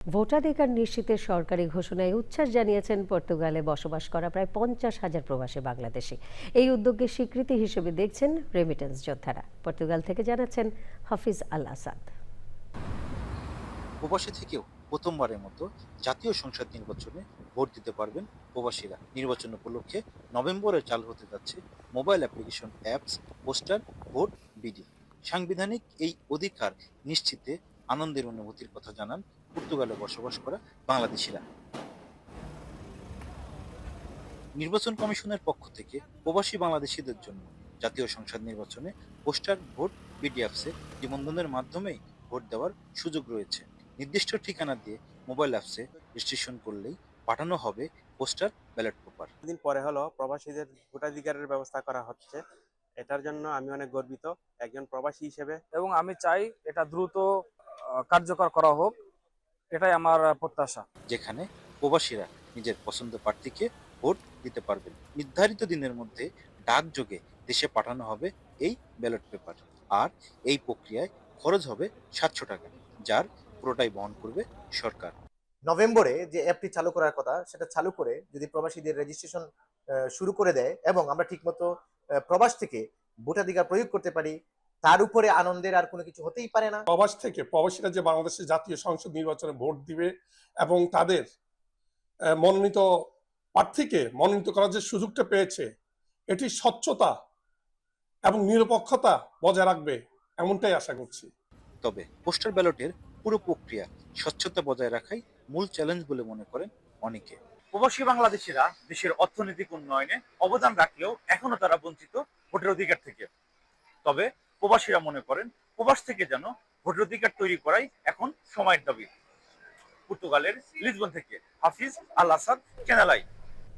ভোটাধিকার নিশ্চিতের সরকারি ঘোষণায় উচ্ছ্বাস জানিয়েছেন পর্তুগালে বসবাস করা প্রায় পঞ্চাশ হাজার প্রবাসী বাংলাদেশি। এই উদ্যোগকে স্বীকৃতি হিসেবে দেখছেন রেমিটেন্স যোদ্ধারা। পর্তুগাল থেকে জানাচ্ছেন হাফিজ আল আসাদ প্রবাসী থেকেও প্রথমবারের মতো জাতীয় সংসদ নির্বাচনে ভোট দিতে পারবেন প্রবাসীরা। নির্বাচন উপলক্ষে নভেম্বরে চালু হতে যাচ্ছে mobile application, apps, poster, vote BD সাংবিধানিক এই অধিকার নিশ্চিতে আনন্দের অনুভূতির কথা জানান পর্তুগালে বসবাস করা বাংলাদেশিরা। নির্বাচন কমিশনের পক্ষ থেকে প্রবাসী বাংলাদেশিদের জন্য জাতীয় সংসদ নির্বাচনে পোস্টার ভোট বিডিএফসে নিবন্ধনের মাধ্যমেই ভোট দেওয়ার সুযোগ রয়েছে। নির্দিষ্ট ঠিকানা দিয়ে মোবাইল অ্যাপসে রেজিস্ট্রেশন করলেই পাঠানো হবে পোস্টার ব্যালট পেপার। দিন পরে হলো প্রবাসীদের ভোটাধিকারের ব্যবস্থা করা হচ্ছে। এটার জন্য আমি অনেক গর্বিত। একজন প্রবাসী হিসেবে এবং আমি চাই এটা দ্রুত কার্যকর করা হোক এটাই আমার প্রত্যাশা। যেখানে প্রবাসীরা নিজের পছন্দ প্রার্থীকে ভোট দিতে পারবেন। নির্ধারিত দিনের মধ্যে ডাকযোগে দেশে পাঠানো হবে এই ব্যালট পেপার। আর এই প্রক্রিয়ায় খরচ হবে সাতশো টাকা যার পুরোটাই বহন করবে সরকার। নভেম্বরে যে অ্যাপটি চালু করার কথা সেটা চালু করে যদি প্রবাসীদের রেজিস্ট্রেশন শুরু করে দেয় এবং আমরা ঠিকমতো প্রবাস থেকে ভোটাধিকার প্রয়োগ করতে পারি তার উপরে আনন্দের আর কোনো কিছু হতেই পারে না। প্রবাস থেকে প্রবাসীরা যে বাংলাদেশের জাতীয় সংসদ নির্বাচনে ভোট দিবে এবং তাদের আহ, মনোনীত প্রার্থীকে মনোনীত করার যে সুযোগটা পেয়েছে এটি স্বচ্ছতা এবং নিরপেক্ষতা বজায় রাখবে এমনটাই আশা করছি। তবে পোস্টাল ব্যালটের পুরো প্রক্রিয়া স্বচ্ছতা বজায় রাখাই মূল চ্যালেঞ্জ বলে মনে করেন অনেকে। প্রবাসী বাংলাদেশিরা দেশের অর্থনৈতিক উন্নয়নে অবদান রাখলেও এখনও তারা বঞ্চিত ভোটের অধিকার থেকে। তবে প্রবাসীরা মনে করেন, প্রবাস থেকে যেন ভোটের অধিকার তৈরি করাই এখন সময়ের দাবি। পর্তুগালের লিসবন থেকে হাফিজ আল আসাদ চ্যানেল আই।